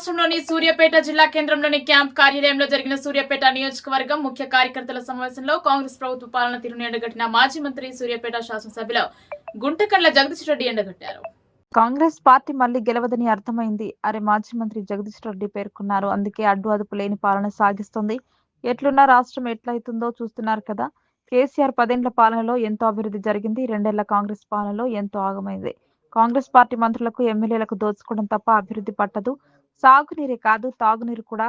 రాష్ట్రంలోని సూర్యాపేట జిల్లా కేంద్రంలోని క్యాంప్ కార్యాలయంలో జరిగిన సూర్యాపేట నియోజకవర్గం ముఖ్య కార్యకర్తల సమావేశంలో కాంగ్రెస్ ప్రభుత్వ పాలన తీరును ఎండగట్టిన మాజీ మంత్రి సూర్యాపేట శాసనసభ్యులు గుంటకండ్ల జగదీష్ రెడ్డి ఎండగట్టారు. కాంగ్రెస్ పార్టీ మళ్ళీ గెలవదని అర్థమైంది. అరే మాజీ మంత్రి జగదీష్ రెడ్డి పేర్కొన్నారు. అందుకే అడ్డు అదుపు లేని పాలన సాగిస్తుంది. ఎట్లున్నా రాష్ట్రం ఎట్లయితుందో చూస్తున్నారు కదా. కేసీఆర్ పదేండ్ల పాలనలో ఎంతో అభివృద్ధి జరిగింది. రెండేళ్ళ కాంగ్రెస్ పాలనలో ఎంతో ఆగమైంది. కాంగ్రెస్ పార్టీ మంత్రులకు ఎమ్మెల్యేలకు దోచుకోవడం తప్ప అభివృద్ధి పట్టదు. సాగునీరే కాదు తాగునీరు కూడా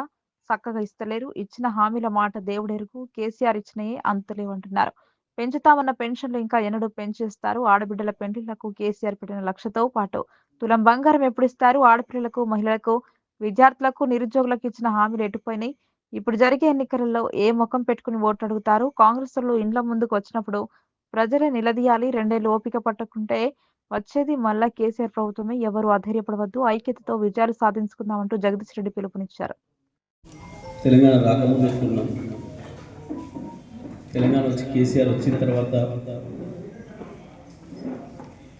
చక్కగా ఇస్తలేరు. ఇచ్చిన హామీల మాట దేవుడెరుగు కేసీఆర్ ఇచ్చినయే అంతులేవంటున్నారు. పెంచుతామన్న పెన్షన్లు ఇంకా ఎన్నడూ పెంచేస్తారు. ఆడబిడ్డల పెండ్లిళ్ళకు కేసీఆర్ పెట్టిన లక్షతో పాటు తులం బంగారం ఎప్పుడు ఇస్తారు ఆడపిల్లలకు మహిళలకు విద్యార్థులకు నిరుద్యోగులకు ఇచ్చిన హామీలు ఎటుపోయినాయి? ఇప్పుడు జరిగే ఎన్నికలలో ఏ ముఖం పెట్టుకుని ఓట్లు అడుగుతారు కాంగ్రెస్ ఇండ్ల ముందుకు వచ్చినప్పుడు ప్రజలే నిలదీయాలి రెండేళ్ళు ఓపిక పట్టకుంటే వచ్చేది మళ్ళా కేసీఆర్ ప్రభుత్వమే. ఎవరు అధైర్యపడవద్దు. ఐక్యతతో విజయాలు సాధించుకుందామంటూ జగదీష్ రెడ్డి పిలుపునిచ్చారు. తెలంగాణ తెలంగాణ వచ్చి కేసీఆర్ వచ్చిన తర్వాత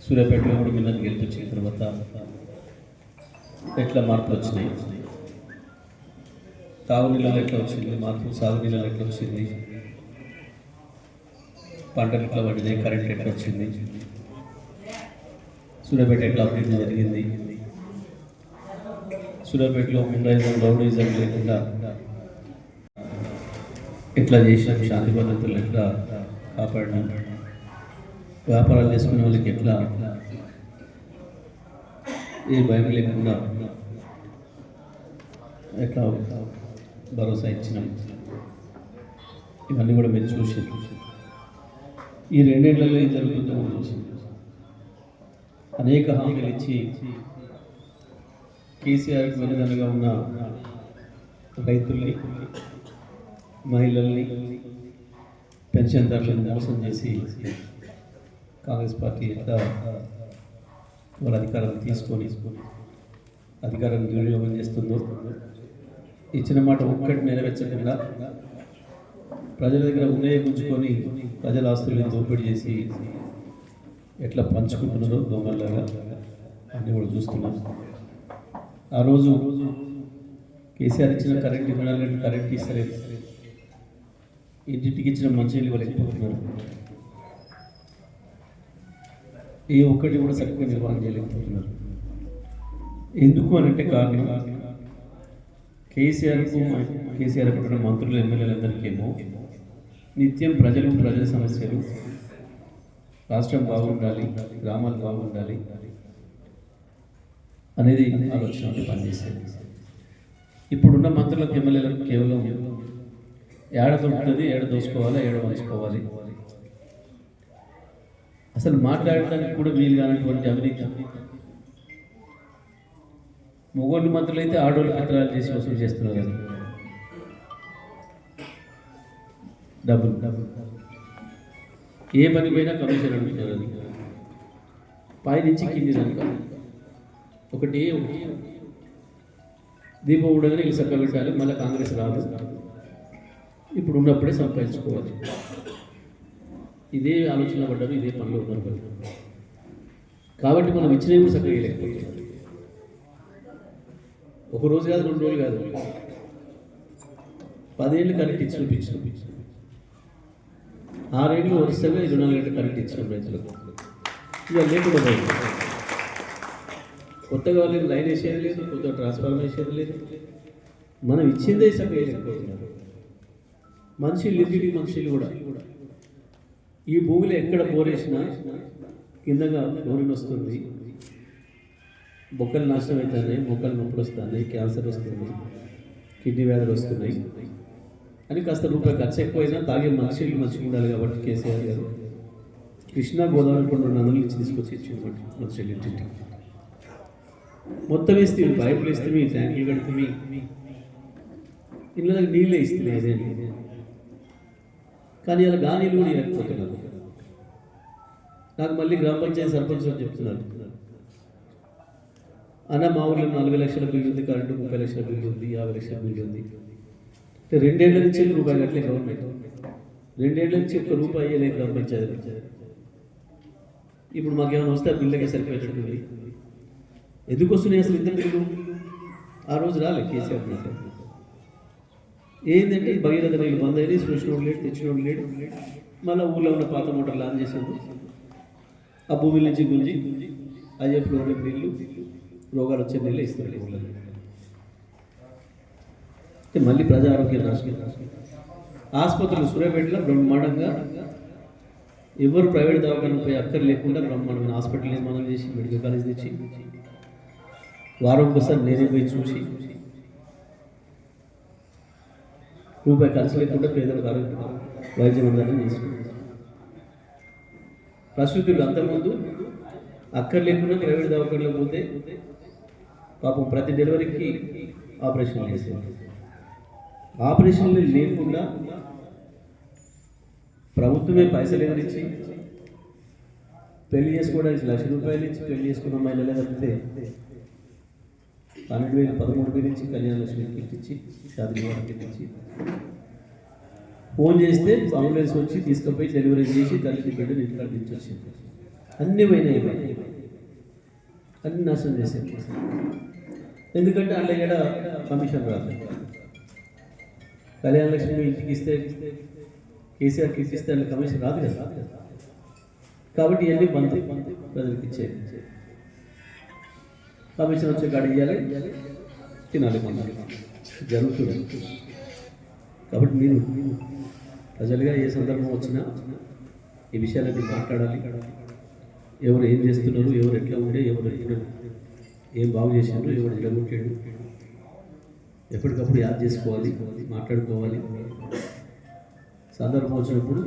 సూర్యాపేటలో కూడా మిన్నది గెలిపించిన తర్వాత ఎట్లా మార్పులు వచ్చినాయి? తాగునీళ్ళలో ఎట్లా వచ్చింది? మార్పు సాగునీళ్ళలో ఎట్లా వచ్చింది? పంటలు ఎట్లా పడినాయి కరెంట్ ఎట్లా వచ్చింది? సూర్యాపేట ఎట్లా అభివృద్ధి జరిగింది? సూర్యాపేటలో మినరైజం రౌడీజం లేకుండా ఎట్లా చేసినాం శాంతి భద్రతలు ఎట్లా కాపాడినాం? వ్యాపారాలు చేసుకునే వాళ్ళకి ఎట్లా ఏ భయం లేకుండా ఎట్లా భరోసా ఇచ్చినాం? ఇవన్నీ కూడా మీరు చూసి ఈ రెండేళ్ళలో ఏం జరుగుతుందో చూసింది అనేక హామీలు ఇచ్చి కేసీఆర్కి వెనుదనగా ఉన్న రైతుల్ని మహిళల్ని పెన్షన్దారులను మోసం చేసి కాంగ్రెస్ పార్టీ ఎట్లా వాళ్ళ అధికారం తీసుకొని అధికారం దుర్వినియోగం చేస్తుందో ఇచ్చిన మాట ఒక్కటి నెరవేర్చకుండా ప్రజల దగ్గర ఉన్నే గుంజుకొని ప్రజల ఆస్తుల్ని దోపిడీ చేసి ఎట్లా పంచుకుంటున్నారో దొంగలాగా అన్నీ కూడా చూస్తున్నాం. ఆ రోజు కేసీఆర్ ఇచ్చిన కరెంట్ ఇవ్వాలంటే కరెంట్ ఇస్తలేదు ఇంటికి ఇచ్చిన మంచినీళ్ళు ఇవ్వలేకపోతున్నారు ఏ ఒక్కటి కూడా సరిగ్గా నిర్వహణ చేయలేకపోతున్నారు. ఎందుకు అని అంటే కారణం కేసీఆర్కు కేసీఆర్ పెట్టిన మంత్రులు ఎమ్మెల్యేలందరికీమో నిత్యం ప్రజలు ప్రజల సమస్యలు రాష్ట్రం బాగుండాలి గ్రామాలు బాగుండాలి అనేది ఆలోచన పనిచేసేది. ఇప్పుడున్న మంత్రులకు ఎమ్మెల్యేలకు కేవలం ఏడ దొరుకుతుంది ఏడ దోసుకోవాలి ఏడ వంచుకోవాలి. అసలు మాట్లాడడానికి కూడా వీలు కానటువంటి అవినీతి. మొగోళ్ళు మంత్రులు అయితే ఆడోళ్ళు పత్రాలు చేసి వసూలు చేస్తున్నారు. డబ్బులు డబ్బులు. ఏ పని పోయినా కమిషన్ అడుగుతారు అది. పైనుంచి కింది దానికి ఒకటి ఒకటి. దీపం ఉండగానే ఇల్లు చక్క పెట్టాలి మళ్ళీ కాంగ్రెస్ రాదు. ఇప్పుడు ఉన్నప్పుడే సంపాదించుకోవాలి. ఇదే ఆలోచన పడ్డారు ఇదే పనిలో ఉన్నారు కాబట్టి మనం ఇచ్చినవి కూడా చక్కగా వేయలేకపోతున్నాం ఒక రోజు కాదు రెండు రోజులు కాదు. పదేళ్ళు కరెక్ట్ ఇచ్చి చూపించి చూపించి. వరుసగా ఇరవై నాలుగు గంటలు కరెక్ట్ ఇచ్చిన రైతులకు ఇక లేకుండా పోయింది. కొత్తగా వాళ్ళు లైన్ వేసేది లేదు కొత్త ట్రాన్స్ఫార్మర్ వేసేది లేదు. మనం ఇచ్చిందే సగం వేయలేకపోతున్నారు మనుషులు ఇంటికి మనుషులు కూడా. ఈ భూమిలో ఎక్కడ బోరేసినా కిందగా నూనె వస్తుంది. బొక్కలు నాశనం అవుతున్నాయి మొక్కలు నొప్పులు వస్తున్నాయి క్యాన్సర్ వస్తుంది కిడ్నీ వ్యాధులు వస్తున్నాయి. అని కాస్త రూపాయి ఖర్చు ఎక్కువైనా తాగే మనుషులు మంచిగా ఉండాలి కాబట్టి కేసీఆర్ గారు కృష్ణా గోదావరి కొన్ని నదులు ఇచ్చి తీసుకొచ్చి ఇచ్చింది మనుషులు ఇంటింటికి. మొత్తం వేస్తే పైపులు వేస్తే ట్యాంకులు కడితే ఇళ్ళకి నీళ్ళే ఇస్తుంది అదే కానీ అలా గానీలు కూడా ఇవ్వకపోతున్నారు. నాకు మళ్ళీ గ్రామ పంచాయతీ సర్పంచ్ అని చెప్తున్నారు. అన్న మా ఊళ్ళో నలభై లక్షల బిల్లు ఉంది కరెంటు ముప్పై లక్షల బిల్లు ఉంది యాభై లక్షల బిల్లు ఉంది. రెండేళ్ళ నుంచి రూపాయి కట్టలే గవర్నమెంట్ రెండేళ్ళ నుంచి ఒక్క రూపాయి ఇవ్వలేదు గ్రామ పంచాయతీ ఇప్పుడు మాకేమైనా వస్తే ఆ బిల్లకే సరిపోయేటట్టుంది. ఎందుకు వస్తున్నాయి అసలు ఇంత బిల్లు ఆ రోజు రాలే కేసీఆర్ మాట ఏంటంటే భగీరథ రైలు బంద్ అయింది చూసినోడు లేడు తెచ్చినోడు లేడు. మళ్ళీ ఊళ్ళో ఉన్న పాత మోటార్లు ఆన్ చేసాడు. ఆ భూమి నుంచి గుంజి అయ్యే ఫ్లోర్ నీళ్ళు రోగాలు వచ్చే నీళ్ళు ఇస్తారు ఊళ్ళో మళ్ళీ ప్రజా ఆరోగ్య నాశనం ఆసుపత్రులు సూర్యాపేటలో బ్రహ్మాండంగా. ఎవరు ప్రైవేట్ దవాఖానపై అక్కర్ లేకుండా బ్రహ్మాండమైన హాస్పిటల్ నిర్మాణం చేసి మెడికల్ కాలేజ్ తెచ్చి వారం ఒకసారి నేనే పోయి చూసి రూపాయి ఖర్చు లేకుండా పేదలకు ఆరోగ్య వైద్యం అందాలని చేసుకున్నాం ప్రసూతులు అంతకుముందు అక్కర్ లేకుండా ప్రైవేట్ దవాఖానలో పోతే పాపం ప్రతి డెలివరీకి ఆపరేషన్ చేసేవాళ్ళు. ఆపరేషన్లు లేకుండా ప్రభుత్వమే పైసలు ఎదిరించి పెళ్ళి చేసుకోవడానికి లక్ష రూపాయలు ఇచ్చి పెళ్ళి చేసుకున్న మహిళలే తప్పితే పన్నెండు వేలు పదమూడు వేలు ఇచ్చి కళ్యాణ లక్ష్మి కిట్ ఇచ్చి కిట్ ఇచ్చి ఫోన్ చేస్తే అంబులెన్స్ వచ్చి తీసుకుపోయి డెలివరీ చేసి తల్లి బిడ్డ ఇంటికాడ దించొచ్చింది అన్ని పోయినాయి అన్ని నాశనం చేసేది ఎందుకంటే అందులో కమిషన్ రాదు కళ్యాణ లక్ష్మి ఇంటికి ఇస్తే కేసీఆర్కి ఇస్తే అందులో కమిషన్ రాదు కదా. కాబట్టి ఇవన్నీ బంద్ ప్రజలకు ఇచ్చేది కమిషన్ వచ్చే కాడ ఇవ్వాలి తినాలి మనం జరుగుతుంది. కాబట్టి మీరు ప్రజలుగా ఏ సందర్భం వచ్చినా ఈ విషయాలన్నీ మాట్లాడాలి. ఎవరు ఏం చేస్తున్నారు ఎవరు ఎట్లా ఉండే ఎవరు ఎట్లా ఏం బాగు చేసినారు ఎవరు ఎడగొట్టాడు ఎప్పటికప్పుడు యాద్ చేసుకోవాలి మాట్లాడుకోవాలి. సందర్భం వచ్చినప్పుడు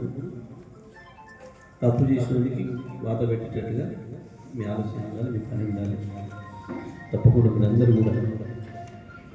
తప్పు చేసినోడికి వాత పెట్టేటట్టుగా మీ ఆలోచన ఉండాలి మీ పని ఉండాలి. తప్పకుండా మీరందరూ కూడా